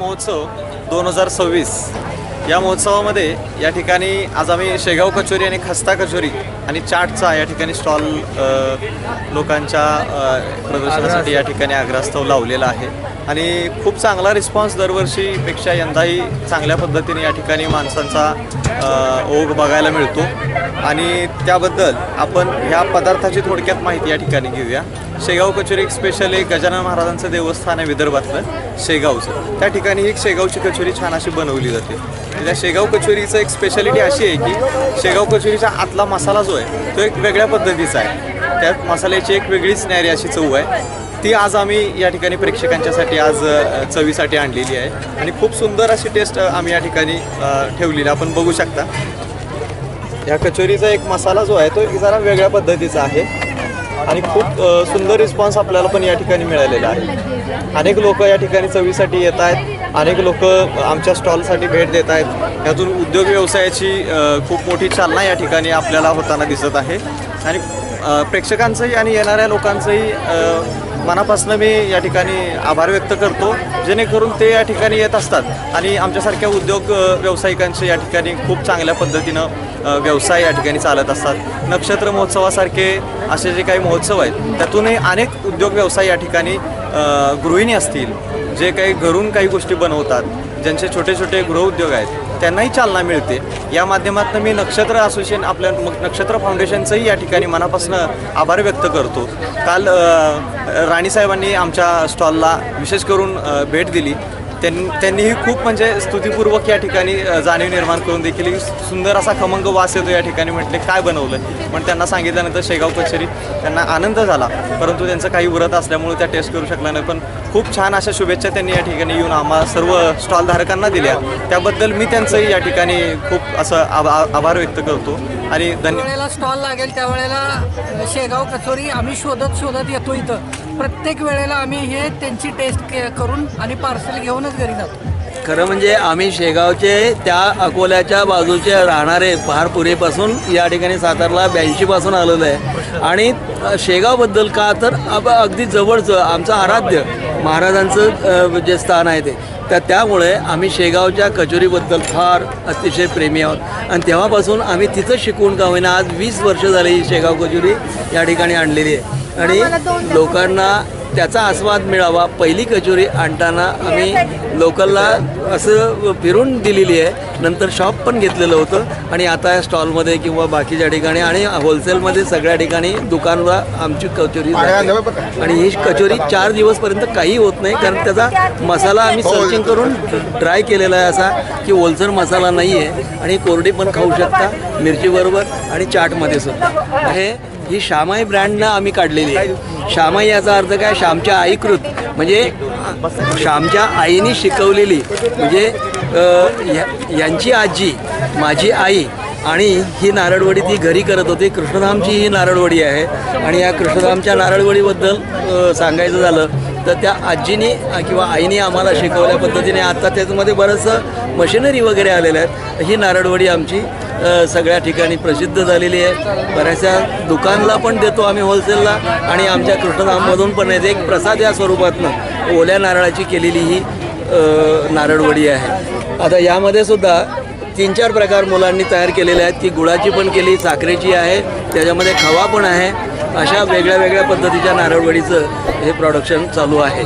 महोत्सव दोन हजार सव्वीस. या महोत्सवामध्ये या ठिकाणी आज आम्ही शेगाव कचोरी आणि खस्ता कचोरी आणि चाटचा या ठिकाणी स्टॉल लोकांच्या प्रदर्शनासाठी या ठिकाणी आग्रास्तव लावलेला आहे. आणि खूप चांगला रिस्पॉन्स दरवर्षीपेक्षा यंदाही चांगल्या पद्धतीने या ठिकाणी माणसांचा ओघ बघायला मिळतो. आणि त्याबद्दल आपण ह्या पदार्थाची थोडक्यात माहिती या ठिकाणी घेऊया. शेगाव कचोरी एक स्पेशल एक गजानन महाराजांचं देवस्थान आहे विदर्भातलं शेगावचं. त्या ठिकाणी एक शेगावची कचोरी छान अशी बनवली जाते. या शेगाव कचोरीचं एक स्पेशालिटी अशी आहे की शेगाव कचोरीचा आतला मसाला जो आहे तो एक वेगळ्या पद्धतीचा आहे. त्या मसाल्याची एक वेगळीच न्यारी अशी चव आहे. ती आज आम्ही या ठिकाणी प्रेक्षकांच्यासाठी आज चवीसाठी आणलेली आहे. आणि खूप सुंदर अशी टेस्ट आम्ही या ठिकाणी ठेवलेली आहे. आपण बघू शकता. या कचोरीचा एक मसाला जो आहे तो जरा वेगळ्या पद्धतीचा आहे. आणि खूप सुंदर रिस्पॉन्स आपल्याला पण या ठिकाणी मिळालेला आहे. अनेक लोक या ठिकाणी चवीसाठी येत आहेत. अनेक लोक आमच्या स्टॉलसाठी भेट देत आहेत. यातून उद्योग व्यवसायाची खूप मोठी चालना या ठिकाणी आपल्याला होताना दिसत आहे. आणि प्रेक्षकांचंही आणि येणाऱ्या लोकांचंही मनापासून मी या ठिकाणी आभार व्यक्त करतो जेणेकरून ते या ठिकाणी येत असतात. आणि आमच्यासारख्या उद्योग व्यावसायिकांचे या ठिकाणी खूप चांगल्या पद्धतीनं व्यवसाय या ठिकाणी चालत असतात. नक्षत्र महोत्सवासारखे असे जे काही महोत्सव आहेत त्यातूनही अनेक उद्योग व्यवसाय या ठिकाणी गृहिणी असतील जे काही घरून काही गोष्टी बनवतात. ज्यांचे छोटे छोटे गृहउद्योग आहेत त्यांनाही चालना मिळते. या माध्यमातून मी नक्षत्र असोसिएशन आपल्या मग नक्षत्र फाउंडेशनचंही या ठिकाणी मनापासून आभार व्यक्त करतो. काल राणीसाहेबांनी आमच्या स्टॉलला विशेष करून भेट दिली. त्यां त्यांनीही खूप म्हणजे स्तुतीपूर्वक या ठिकाणी जाणीव निर्माण करून देखील एक सुंदर असा खमंग वास येतो या ठिकाणी म्हटले काय बनवलं पण त्यांना सांगितल्यानंतर शेगाव कचेरी त्यांना आनंद झाला. परंतु त्यांचं काही व्रत असल्यामुळे त्या टेस्ट करू शकल्या नाही. पण खूप छान अशा शुभेच्छा त्यांनी या ठिकाणी येऊन आम्हा सर्व स्टॉलधारकांना दिल्या. त्याबद्दल मी त्यांचंही या ठिकाणी खूप असं आभा आभार व्यक्त करतो. आणि धन्यवाद वेळेला स्टॉल लागेल त्यावेळेला शेगाव कचोरी आम्ही शोधत शोधत येतो इथं. प्रत्येक वेळेला आम्ही हे त्यांची टेस्ट के- करून आणि पार्सल घेऊनच घरी जातो. खरं म्हणजे आम्ही शेगावचे त्या अकोल्याच्या बाजूचे राहणारे फार पूर्वीपासून या ठिकाणी सातारला ब्याऐंशी पासून आलेलो आहे. आणि शेगावबद्दल का तर अब- अगदी जवळचं आमचं आराध्य महाराजांचं जे स्थान आहे ते. तर त्यामुळे आम्ही शेगावच्या कचोरीबद्दल फार अतिशय प्रेमी आहोत. आणि तेव्हापासून आम्ही तिथं शिकवून का होईना आज वीस वर्ष झाली ही शेगाव कचोरी या ठिकाणी आणलेली आहे. आणि लोकांना त्याचा आस्वाद मिळावा. पहिली कचोरी आणताना आम्ही लोकलला असं फिरून दिलेली आहे. नंतर शॉप पण घेतलेलं होतं. आणि आता या स्टॉलमध्ये किंवा बाकीच्या ठिकाणी आणि होलसेलमध्ये सगळ्या ठिकाणी दुकानला आमची कचोरी. आणि ही कचोरी चार दिवसपर्यंत काही होत नाही. कारण त्याचा मसाला आम्ही सर्चिंग करून ट्राय केलेला आहे असा की होलसेल मसाला नाही आहे आणि कोरडी पण खाऊ शकता. मिरचीबरोबर आणि चाटमध्ये सुद्धा. हे ही श्यामाई ब्रँडनं आम्ही काढलेली आहे. श्यामाई याचा अर्थ काय? श्यामच्या आईकृत. म्हणजे श्यामच्या आईने शिकवलेली. म्हणजे या- यांची आजी माझी आई आणि ही नारळवडी ती घरी करत होती. कृष्णधामची ही नारळवडी आहे. आणि या कृष्णधामच्या नारळवडीबद्दल सांगायचं झालं तर त्या आजीने किंवा आईने आम्हाला शिकवल्या पद्धतीने आता त्याच्यामध्ये बरंचसं मशिनरी वगैरे आलेल्या आहेत. ही नारळवडी आमची सगळ्या ठिकाणी प्रसिद्ध झालेली आहे. बऱ्याचशा दुकानला पण देतो आम्ही होलसेलला आणि आमच्या कृष्णधाममधून पण येते एक प्रसाद या स्वरूपातनं ओल्या नारळाची केलेली ही नारळवडी आहे. आता यामध्ये सुद्धा तीन चार प्रकार मुलांनी तयार केलेले आहेत. की गुळाची पण केली साखरेची आहे. त्याच्यामध्ये खवा पण आहे. अशा वेगळ्या वेगळ्या पद्धतीच्या नारळवडीचं हे प्रोडक्शन चालू आहे.